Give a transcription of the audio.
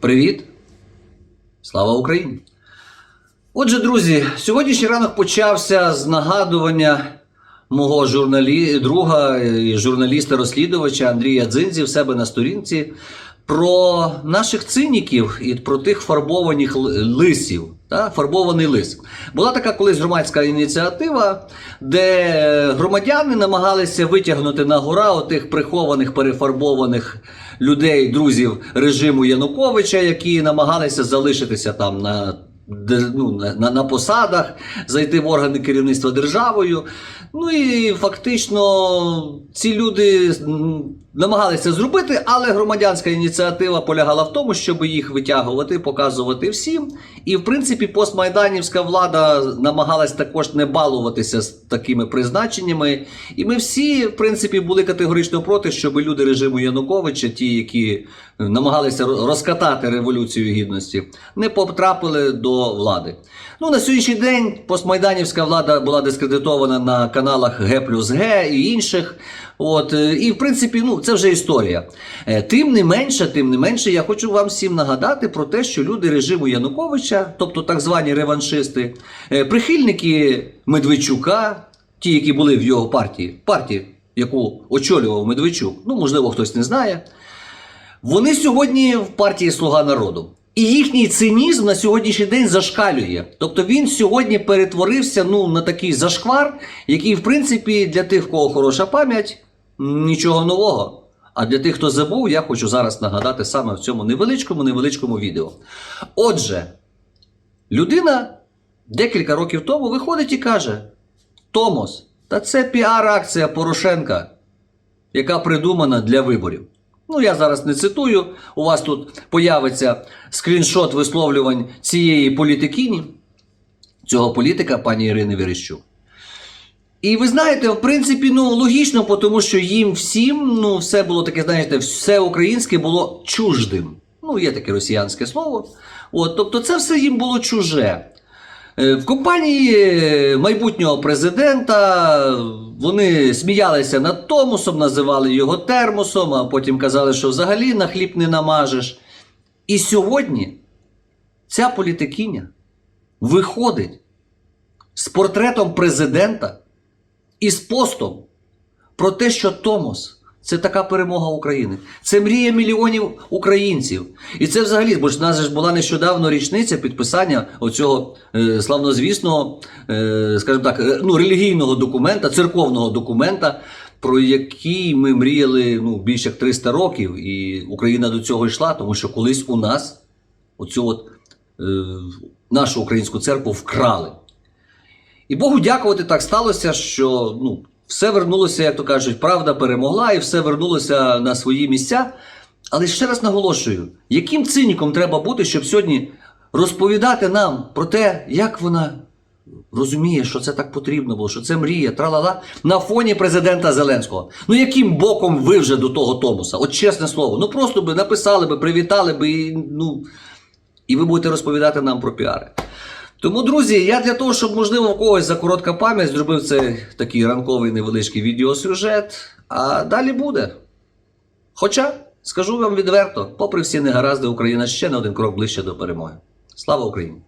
Привіт! Слава Україні! Отже, друзі, сьогоднішній ранок почався з нагадування мого журналі... друга і журналіста-розслідувача Андрія Дзинзі в себе на сторінці про наших циніків і про тих фарбованих лисів. Та? Фарбований лис. Була така колись громадська ініціатива, де громадяни намагалися витягнути на гора отих прихованих перефарбованих людей, друзів режиму Януковича, які намагалися залишитися там на ну, на, на, посадах, зайти в органи керівництва державою. Ну і фактично ці люди намагалися зробити, але громадянська ініціатива полягала в тому, щоб їх витягувати, показувати всім. І в принципі, постмайданівська влада намагалась також не балуватися з такими призначеннями. І ми всі, в принципі, були категорично проти, щоб люди режиму Януковича, ті, які намагалися розкатати революцію гідності, не потрапили до влади. Ну на сьогоднішній день постмайданівська влада була дискредитована на каналах Г плюс Г і інших. От е, і в принципі, ну це вже історія. Е, Тим не менше, тим не менше, я хочу вам всім нагадати про те, що люди режиму Януковича, тобто так звані реваншисти, е, прихильники Медведчука, ті, які були в його партії, партії, яку очолював Медведчук, ну можливо, хтось не знає. Вони сьогодні в партії Слуга народу. І їхній цинізм на сьогоднішній день зашкалює. Тобто він сьогодні перетворився ну, на такий зашквар, який, в принципі, для тих, в кого хороша пам'ять, нічого нового. А для тих, хто забув, я хочу зараз нагадати саме в цьому невеличкому невеличкому відео. Отже, людина декілька років тому виходить і каже: Томос, та це піар-акція Порошенка, яка придумана для виборів. Ну, я зараз не цитую. У вас тут появиться скріншот висловлювань цієї політикині, цього політика, пані Ірини Верещук. І ви знаєте, в принципі, ну логічно, тому що їм всім, ну, все було таке, знаєте, все українське було чуждим. Ну, є таке росіянське слово. От, тобто, це все їм було чуже. Е, В компанії е, майбутнього президента вони сміялися над Томосом, називали його термосом, а потім казали, що взагалі на хліб не намажеш. І сьогодні ця політикиня виходить з портретом президента і з постом про те, що Томос це така перемога України. Це мрія мільйонів українців. І це взагалі, бо ж нас ж була нещодавно річниця підписання оцього е, славнозвісного, е, скажімо так, е, ну, релігійного документа, церковного документа, про який ми мріяли ну, більше як 300 років, і Україна до цього йшла, тому що колись у нас оцю от, е, нашу українську церкву вкрали. І Богу дякувати так сталося, що ну, все вернулося, як то кажуть, правда перемогла, і все вернулося на свої місця. Але ще раз наголошую, яким циніком треба бути, щоб сьогодні розповідати нам про те, як вона розуміє, що це так потрібно було, що це мрія, тралала, на фоні президента Зеленського. Ну яким боком ви вже до того Томуса? От чесне слово, ну просто би написали би, привітали би, і, ну, і ви будете розповідати нам про піари. Тому, друзі, я для того, щоб, можливо, в когось за коротка пам'ять зробив цей такий ранковий невеличкий відеосюжет, а далі буде. Хоча, скажу вам відверто, попри всі негаразди, Україна ще на один крок ближче до перемоги. Слава Україні!